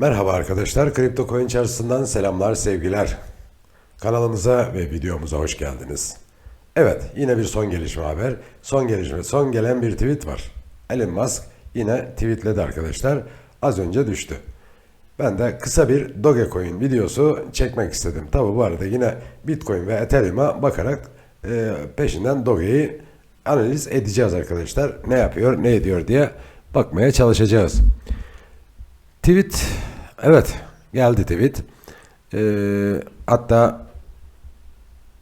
Merhaba arkadaşlar, Kripto Coin Çarşısı'ndan selamlar, sevgiler. Kanalımıza ve videomuza hoş geldiniz. Evet, yine bir son gelişme haber. Son gelişme, son gelen bir tweet var. Elon Musk yine tweetledi arkadaşlar. Az önce düştü. Ben de kısa bir Dogecoin videosu çekmek istedim. Tabi bu arada yine Bitcoin ve Ethereum'a bakarak e, peşinden Doge'yi analiz edeceğiz arkadaşlar. Ne yapıyor, ne ediyor diye bakmaya çalışacağız. Tweet, evet geldi tweet. Ee, hatta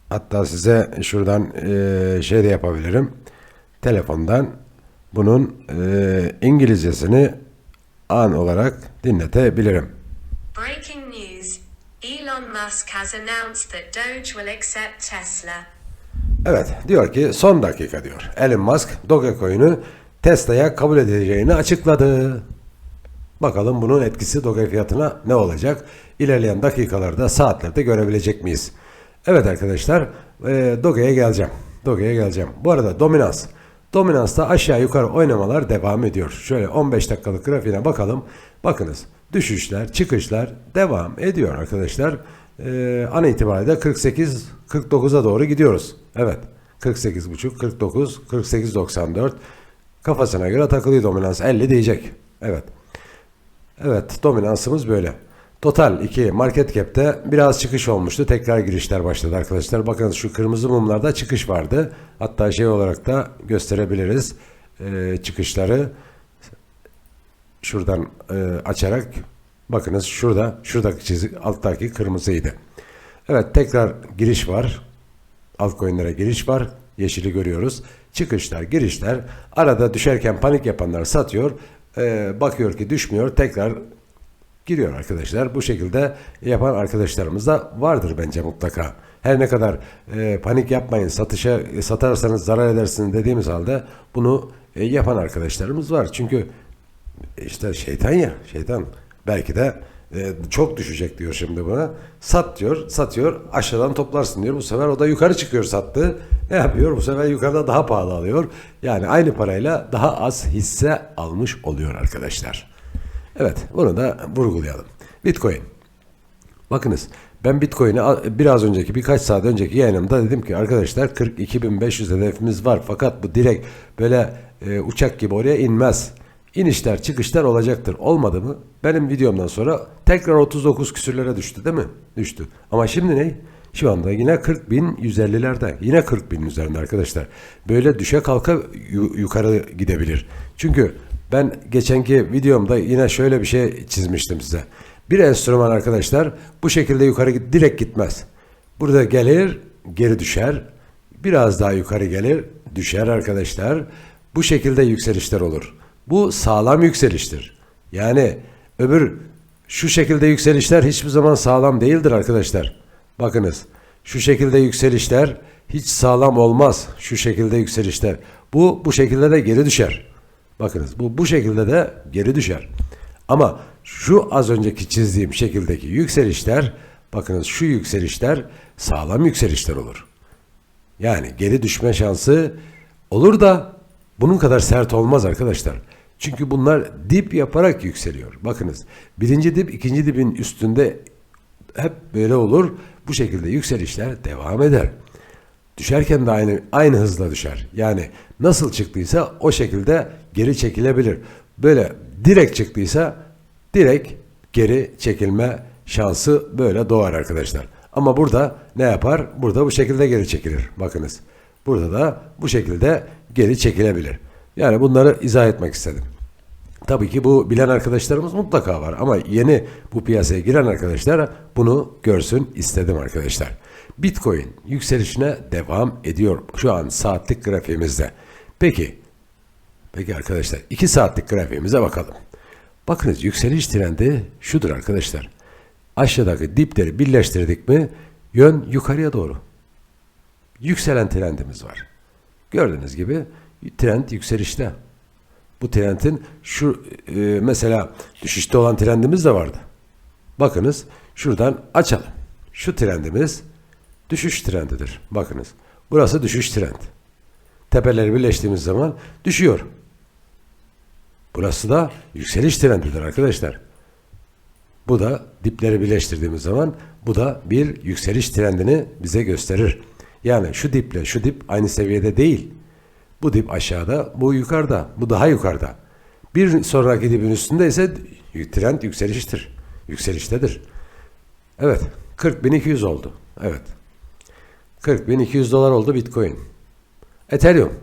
hatta size şuradan e, şey de yapabilirim. Telefondan bunun e, İngilizcesini an olarak dinletebilirim. Breaking news Elon Musk has announced that Doge will accept Tesla. Evet diyor ki son dakika diyor. Elon Musk Dogecoin'i Tesla'ya kabul edeceğini açıkladı. Bakalım bunun etkisi Doge fiyatına ne olacak? İlerleyen dakikalarda, saatlerde görebilecek miyiz? Evet arkadaşlar, e, Doge'ye geleceğim. Doge'ye geleceğim. Bu arada dominans. Dominansta aşağı yukarı oynamalar devam ediyor. Şöyle 15 dakikalık grafiğine bakalım. Bakınız düşüşler, çıkışlar devam ediyor arkadaşlar. E, an itibariyle 48-49'a doğru gidiyoruz. Evet. 48.5, 49, 48.94 kafasına göre takılıyor dominans 50 diyecek. Evet. Evet, dominansımız böyle. Total 2 market cap'te biraz çıkış olmuştu. Tekrar girişler başladı arkadaşlar. Bakın şu kırmızı mumlarda çıkış vardı. Hatta şey olarak da gösterebiliriz ee, çıkışları. Şuradan e, açarak bakınız şurada şuradaki çizik alttaki kırmızıydı. Evet tekrar giriş var. Altcoin'lere giriş var. Yeşili görüyoruz. Çıkışlar, girişler. Arada düşerken panik yapanlar satıyor. Ee, bakıyor ki düşmüyor. Tekrar giriyor arkadaşlar. Bu şekilde yapan arkadaşlarımız da vardır bence mutlaka. Her ne kadar e, panik yapmayın, satışa satarsanız zarar edersiniz dediğimiz halde bunu e, yapan arkadaşlarımız var. Çünkü işte şeytan ya, şeytan belki de e, çok düşecek diyor şimdi buna. Sat diyor, satıyor, aşağıdan toplarsın diyor. Bu sefer o da yukarı çıkıyor sattı. Ne yapıyor? Bu sefer yukarıda daha pahalı alıyor. Yani aynı parayla daha az hisse almış oluyor arkadaşlar. Evet, bunu da vurgulayalım. Bitcoin. Bakınız ben Bitcoin'i biraz önceki birkaç saat önceki yayınımda dedim ki arkadaşlar 42.500 hedefimiz var fakat bu direkt böyle e, uçak gibi oraya inmez. İnişler çıkışlar olacaktır. Olmadı mı? Benim videomdan sonra tekrar 39 küsürlere düştü değil mi? Düştü. Ama şimdi ne? Şu anda yine 40 bin 150'lerde. Yine 40 bin üzerinde arkadaşlar. Böyle düşe kalka yu- yukarı gidebilir. Çünkü ben geçenki videomda yine şöyle bir şey çizmiştim size. Bir enstrüman arkadaşlar bu şekilde yukarı direkt gitmez. Burada gelir, geri düşer. Biraz daha yukarı gelir, düşer arkadaşlar. Bu şekilde yükselişler olur. Bu sağlam yükseliştir. Yani öbür şu şekilde yükselişler hiçbir zaman sağlam değildir arkadaşlar. Bakınız şu şekilde yükselişler hiç sağlam olmaz. Şu şekilde yükselişler. Bu bu şekilde de geri düşer. Bakınız bu bu şekilde de geri düşer. Ama şu az önceki çizdiğim şekildeki yükselişler bakınız şu yükselişler sağlam yükselişler olur. Yani geri düşme şansı olur da bunun kadar sert olmaz arkadaşlar. Çünkü bunlar dip yaparak yükseliyor. Bakınız birinci dip ikinci dibin üstünde hep böyle olur. Bu şekilde yükselişler devam eder. Düşerken de aynı aynı hızla düşer. Yani nasıl çıktıysa o şekilde geri çekilebilir. Böyle direkt çıktıysa direkt geri çekilme şansı böyle doğar arkadaşlar. Ama burada ne yapar? Burada bu şekilde geri çekilir. Bakınız. Burada da bu şekilde geri çekilebilir. Yani bunları izah etmek istedim. Tabii ki bu bilen arkadaşlarımız mutlaka var ama yeni bu piyasaya giren arkadaşlar bunu görsün istedim arkadaşlar. Bitcoin yükselişine devam ediyor şu an saatlik grafiğimizde. Peki, peki arkadaşlar 2 saatlik grafiğimize bakalım. Bakınız yükseliş trendi şudur arkadaşlar. Aşağıdaki dipleri birleştirdik mi yön yukarıya doğru. Yükselen trendimiz var. Gördüğünüz gibi trend yükselişte. Bu trendin şu e, mesela düşüşte olan trendimiz de vardı. Bakınız şuradan açalım. Şu trendimiz düşüş trendidir. Bakınız. Burası düşüş trend. Tepeleri birleştiğimiz zaman düşüyor. Burası da yükseliş trendidir arkadaşlar. Bu da dipleri birleştirdiğimiz zaman bu da bir yükseliş trendini bize gösterir. Yani şu diple şu dip aynı seviyede değil. Bu dip aşağıda, bu yukarıda, bu daha yukarıda. Bir sonraki dibin üstünde ise trend yükseliştir. Yükseliştedir. Evet, 40.200 oldu. Evet. 40.200 dolar oldu Bitcoin. Ethereum.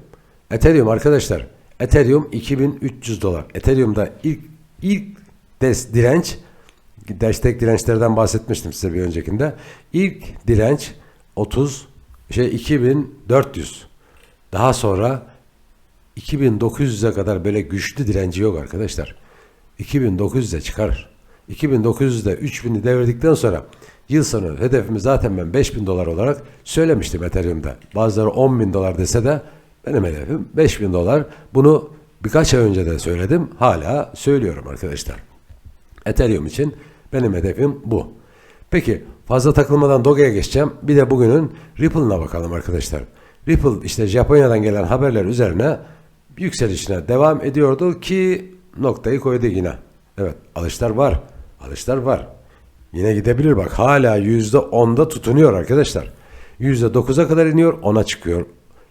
Ethereum arkadaşlar. Ethereum 2300 dolar. Ethereum'da ilk ilk des, direnç destek dirençlerden bahsetmiştim size bir öncekinde. İlk direnç 30 şey 2400. Daha sonra 2900'e kadar böyle güçlü direnci yok arkadaşlar. 2900'e çıkar. 2900'de 3000'i devirdikten sonra yıl sonu hedefimi zaten ben 5000 dolar olarak söylemiştim Ethereum'da. Bazıları 10 bin dolar dese de benim hedefim 5000 dolar. Bunu birkaç ay önce de söyledim. Hala söylüyorum arkadaşlar. Ethereum için benim hedefim bu. Peki fazla takılmadan Doge'ye geçeceğim. Bir de bugünün Ripple'ına bakalım arkadaşlar. Ripple işte Japonya'dan gelen haberler üzerine yükselişine devam ediyordu ki noktayı koydu yine. Evet alışlar var. Alışlar var. Yine gidebilir bak hala %10'da tutunuyor arkadaşlar. %9'a kadar iniyor 10'a çıkıyor.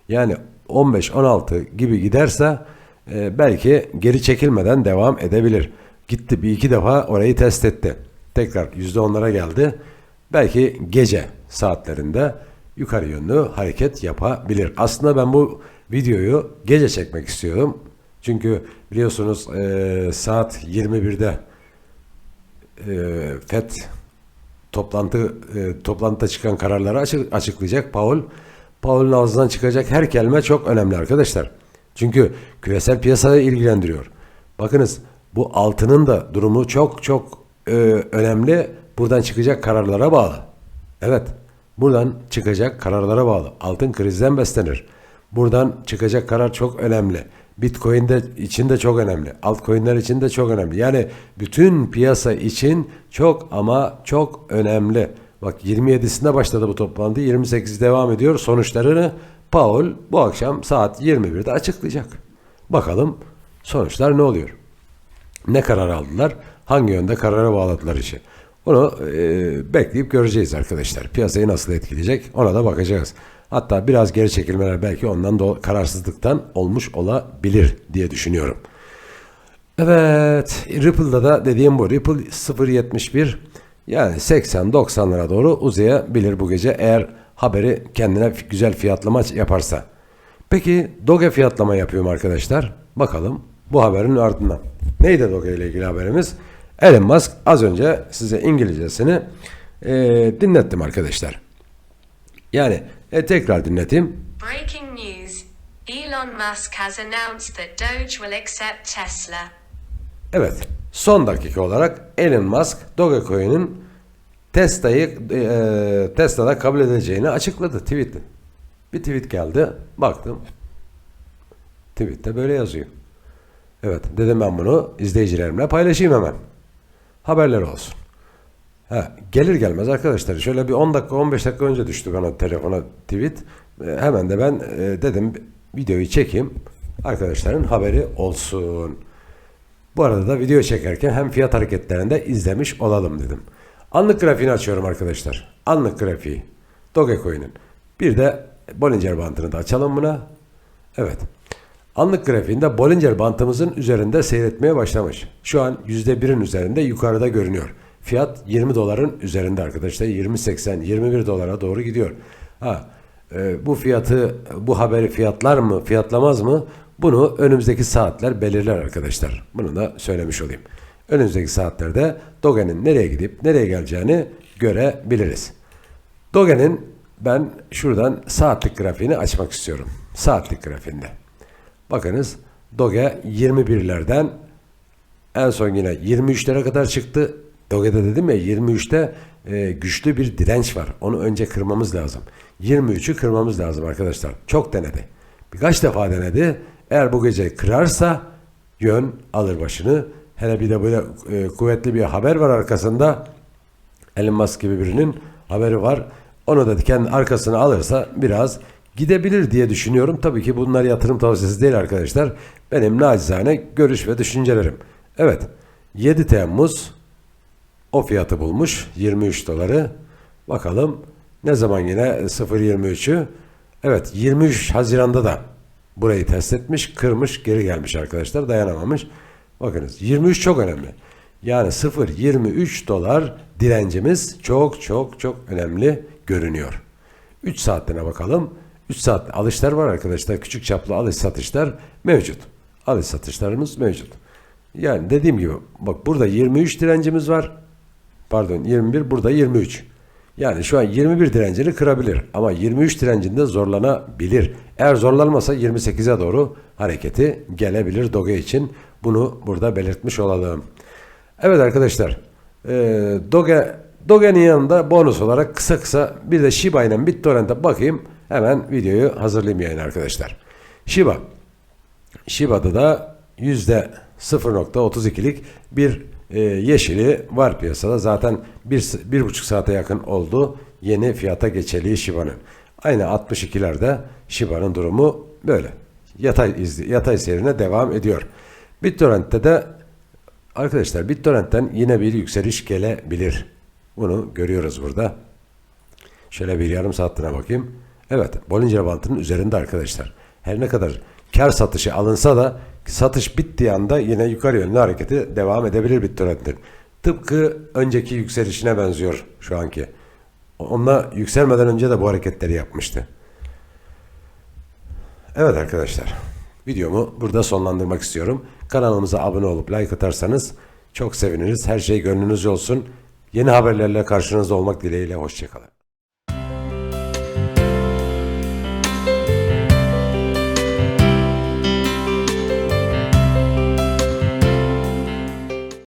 Yani 15-16 gibi giderse e, belki geri çekilmeden devam edebilir. Gitti bir iki defa orayı test etti. Tekrar %10'lara geldi. Belki gece saatlerinde yukarı yönlü hareket yapabilir. Aslında ben bu videoyu gece çekmek istiyorum. Çünkü biliyorsunuz e, saat 21'de e, FED toplantı e, toplantıda çıkan kararları açık, açıklayacak Paul. Paul'un ağzından çıkacak her kelime çok önemli arkadaşlar. Çünkü küresel piyasayı ilgilendiriyor. Bakınız bu altının da durumu çok çok e, önemli. Buradan çıkacak kararlara bağlı. Evet. Buradan çıkacak kararlara bağlı. Altın krizden beslenir. Buradan çıkacak karar çok önemli. Bitcoin de için de çok önemli. Altcoin'ler için de çok önemli. Yani bütün piyasa için çok ama çok önemli. Bak 27'sinde başladı bu toplantı. 28 devam ediyor. Sonuçlarını Paul bu akşam saat 21'de açıklayacak. Bakalım sonuçlar ne oluyor? Ne karar aldılar? Hangi yönde karara bağladılar işi? Onu e, bekleyip göreceğiz arkadaşlar. Piyasayı nasıl etkileyecek ona da bakacağız. Hatta biraz geri çekilmeler belki ondan da kararsızlıktan olmuş olabilir diye düşünüyorum. Evet, Ripple'da da dediğim bu. Ripple 0.71 yani 80-90'lara doğru uzayabilir bu gece eğer haberi kendine güzel fiyatlama yaparsa. Peki Doge fiyatlama yapıyorum arkadaşlar. Bakalım bu haberin ardından. Neydi Doge ile ilgili haberimiz? Elon Musk az önce size İngilizcesini e, dinlettim arkadaşlar. Yani e, tekrar dinleteyim. Breaking news. Elon Musk has announced that Doge will accept Tesla. Evet. Son dakika olarak Elon Musk Dogecoin'in Tesla'yı e, Tesla'da kabul edeceğini açıkladı tweet'te. Bir tweet geldi. Baktım. Tweet'te böyle yazıyor. Evet. Dedim ben bunu izleyicilerimle paylaşayım hemen. Haberler olsun. Ha, gelir gelmez arkadaşlar şöyle bir 10 dakika 15 dakika önce düştü bana telefona tweet. E, hemen de ben e, dedim videoyu çekeyim. Arkadaşların haberi olsun. Bu arada da video çekerken hem fiyat hareketlerini de izlemiş olalım dedim. Anlık grafiğini açıyorum arkadaşlar. Anlık grafiği. Dogecoin'in. Bir de Bollinger Bandı'nı da açalım buna. Evet. Anlık grafiğinde Bollinger Bandımızın üzerinde seyretmeye başlamış. Şu an %1'in üzerinde yukarıda görünüyor. Fiyat 20 doların üzerinde arkadaşlar. 20.80, 21 dolara doğru gidiyor. Ha, e, bu fiyatı, bu haberi fiyatlar mı, fiyatlamaz mı? Bunu önümüzdeki saatler belirler arkadaşlar. Bunu da söylemiş olayım. Önümüzdeki saatlerde Doge'nin nereye gidip nereye geleceğini görebiliriz. Doge'nin ben şuradan saatlik grafiğini açmak istiyorum. Saatlik grafiğinde. Bakınız Doge 21'lerden en son yine 23'lere kadar çıktı. Doge'de dedim ya 23'te e, güçlü bir direnç var. Onu önce kırmamız lazım. 23'ü kırmamız lazım arkadaşlar. Çok denedi. Birkaç defa denedi. Eğer bu gece kırarsa yön alır başını. Hele bir de böyle e, kuvvetli bir haber var arkasında. Elon Musk gibi birinin haberi var. Onu da kendi arkasına alırsa biraz gidebilir diye düşünüyorum. Tabii ki bunlar yatırım tavsiyesi değil arkadaşlar. Benim nacizane görüş ve düşüncelerim. Evet 7 Temmuz o fiyatı bulmuş 23 doları. Bakalım ne zaman yine 0.23'ü Evet 23 Haziran'da da burayı test etmiş, kırmış, geri gelmiş arkadaşlar. Dayanamamış. Bakınız 23 çok önemli. Yani 0.23 dolar direncimiz çok çok çok önemli görünüyor. 3 saatliğine bakalım. 3 saat alışlar var arkadaşlar. Küçük çaplı alış satışlar mevcut. Alış satışlarımız mevcut. Yani dediğim gibi bak burada 23 direncimiz var. Pardon 21 burada 23. Yani şu an 21 direncini kırabilir ama 23 direncinde zorlanabilir. Eğer zorlanmasa 28'e doğru hareketi gelebilir Doge için. Bunu burada belirtmiş olalım. Evet arkadaşlar e, Doge Doge'nin yanında bonus olarak kısa kısa bir de Shiba ile BitTorrent'e bakayım. Hemen videoyu hazırlayayım yayın arkadaşlar. Shiba Shiba'da da yüzde 0.32'lik bir e, yeşili var piyasada. Zaten bir, bir buçuk saate yakın oldu yeni fiyata geçeli Shiba'nın. Aynı 62'lerde Shiba'nın durumu böyle. Yatay, izli, yatay seyrine devam ediyor. BitTorrent'te de arkadaşlar BitTorrent'ten yine bir yükseliş gelebilir. Bunu görüyoruz burada. Şöyle bir yarım saatliğine bakayım. Evet, Bollinger Bandı'nın üzerinde arkadaşlar. Her ne kadar kar satışı alınsa da satış bittiği anda yine yukarı yönlü hareketi devam edebilir BitTorrent'in. Tıpkı önceki yükselişine benziyor şu anki. Onunla yükselmeden önce de bu hareketleri yapmıştı. Evet arkadaşlar. Videomu burada sonlandırmak istiyorum. Kanalımıza abone olup like atarsanız çok seviniriz. Her şey gönlünüzce olsun. Yeni haberlerle karşınızda olmak dileğiyle. Hoşçakalın.